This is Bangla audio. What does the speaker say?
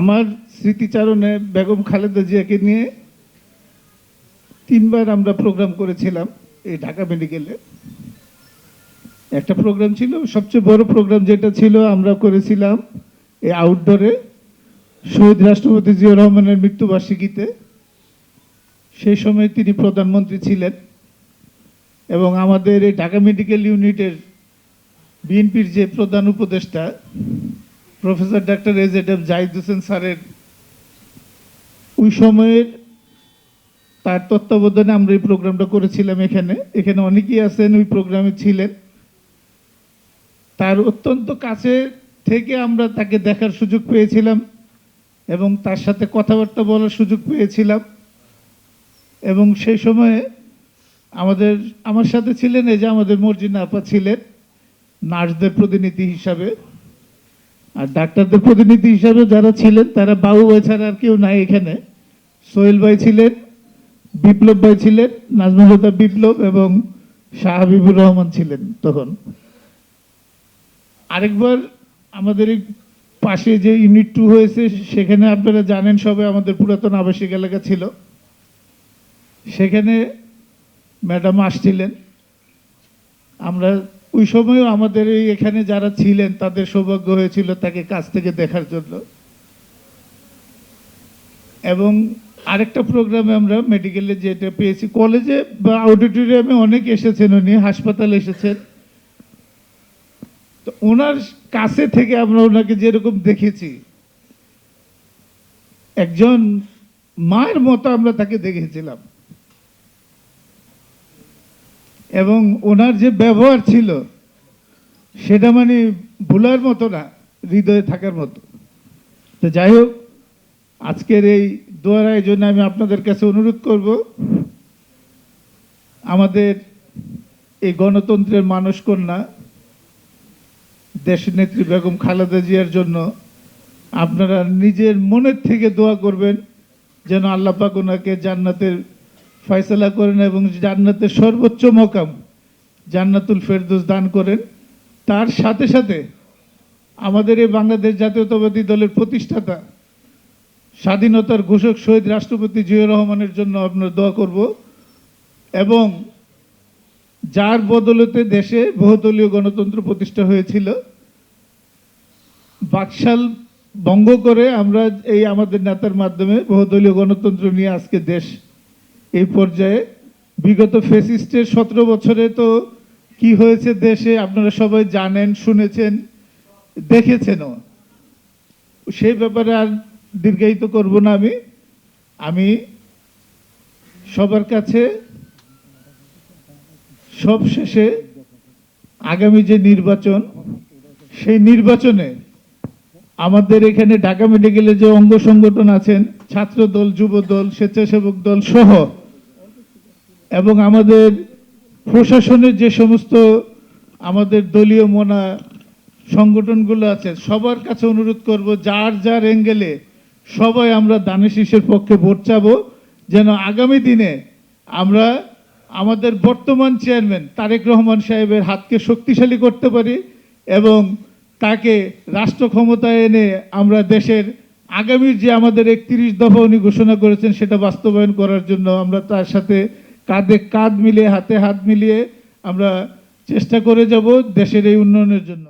আমার স্মৃতিচারণে বেগম খালেদা জিয়াকে নিয়ে তিনবার আমরা প্রোগ্রাম করেছিলাম এই ঢাকা মেডিকেলে। একটা প্রোগ্রাম ছিল, সবচেয়ে বড় প্রোগ্রাম যেটা ছিল, আমরা করেছিলাম এই আউটডোরে শহীদ রাষ্ট্রপতি জিয়া রহমানের মৃত্যুবার্ষিকীতে। সেই সময় তিনি প্রধানমন্ত্রী ছিলেন এবং আমাদের এই ঢাকা মেডিকেল ইউনিটের বিএনপির যে প্রধান উপদেষ্টা professor doctor AZ M Zahid Hossain স্যারের ওই সময়ের তার তত্ত্বাবধানে আমরা এই প্রোগ্রামটা করেছিলাম এখানে। এখানে অনেকেই আছেন, ওই প্রোগ্রামে ছিলেন। তার অত্যন্ত কাছে থেকে আমরা তাকে দেখার সুযোগ পেয়েছিলাম এবং তার সাথে কথাবার্তা বলার সুযোগ পেয়েছিলাম। এবং সেই সময়ে আমাদের, আমার সাথে ছিলেন এই যে আমাদের মর্জিনা আপা ছিলেন, নার্সদের প্রতিনিধি হিসাবে। আর ডাক্তারদের প্রতিনিধি হিসাবে যারা ছিলেন, তারা বাবু ভাই ছাড়া আর কেউ নাই এখানে। সোহেল ভাই ছিলেন, বিপ্লব ভাই ছিলেন, নাজমুল হুদা বিপ্লব এবং শাহ হাবিবুর রহমান ছিলেন তখন। আরেকবার আমাদের এই পাশে যে ইউনিট টু হয়েছে, সেখানে আপনারা জানেন সবে আমাদের পুরাতন আবাসিক এলাকা ছিল। সেখানে ম্যাডাম আসছিলেন। আমরা ওই সময়ও আমাদের এই এখানে যারা ছিলেন, তাদের সৌভাগ্য হয়েছিল তাকে কাছ থেকে দেখার জন্য। এবং আরেকটা প্রোগ্রামে আমরা মেডিকেলে যেটা পেয়েছি কলেজে বা অডিটোরিয়ামে অনেক এসেছেন উনি, হাসপাতালে এসেছেন। তো ওনার কাছে থেকে আমরা ওনাকে যেরকম দেখেছি, একজন মায়ের মতো আমরা তাকে দেখেছিলাম। এবং ওনার যে ব্যবহার ছিল, সেটা মানে ভুলার মতো না, হৃদয়ে থাকার মতো। তো যাই হোক, আজকের এই দোয়ার আয়োজনে আমি আপনাদের কাছে অনুরোধ করব, আমাদের এই গণতন্ত্রের মানুষ কন্যা দেশনেত্রী বেগম খালেদা জিয়ার জন্য আপনারা নিজের মনের থেকে দোয়া করবেন, যেন আল্লাহ পাক ওনাকে জান্নাতের ফয়সালা করেন এবং জান্নাতের সর্বোচ্চ মকাম জান্নাতুল ফেরদৌস দান করেন। তার সাথে সাথে আমাদের এই বাংলাদেশ জাতীয়তাবাদী দলের প্রতিষ্ঠাতা, স্বাধীনতার ঘোষক শহীদ রাষ্ট্রপতি জিয়া রহমানের জন্য আপনার দোয়া করব এবং যার বদলতে দেশে বহুদলীয় গণতন্ত্র প্রতিষ্ঠা হয়েছিল, বাকশাল ভঙ্গ করে আমরা এই আমাদের নেতার মাধ্যমে বহুদলীয় গণতন্ত্র নিয়ে আজকে দেশ এই পর্যায়ে বিগত ফেসিস্টের সতেরো বছরে তো কি হয়েছে দেশে আপনারা সবাই জানেন, শুনেছেন, দেখেছেনও। সেই ব্যাপারে আর দীর্ঘায়িত করব না আমি। আমি সবার কাছে সব শেষে আগামী যে নির্বাচন, সেই নির্বাচনে আমাদের এখানে ঢাকা মেডিকেলে যে অঙ্গ সংগঠন আছেন ছাত্র দল যুব দল স্বেচ্ছাসেবক দল সহ এবং আমাদের প্রশাসনের যে সমস্ত আমাদের দলীয় মোনা সংগঠনগুলো আছে, সবার কাছে অনুরোধ করব, যার যার অ্যাঙ্গেলে সবাই আমরা দানেশিসের পক্ষে ভোট চাবো, যেন আগামী দিনে আমরা আমাদের বর্তমান চেয়ারম্যান তারেক রহমান সাহেবের হাতকে শক্তিশালী করতে পারি এবং তাকে রাষ্ট্র ক্ষমতায় এনে আমরা দেশের আগামীর যে আমাদের একত্রিশ দফা উনি ঘোষণা করেছেন সেটা বাস্তবায়ন করার জন্য আমরা তার সাথে কাঁধে কাঁধ মিলিয়ে হাতে হাত মিলিয়ে আমরা চেষ্টা করে যাব দেশের এই উন্নয়নের জন্য।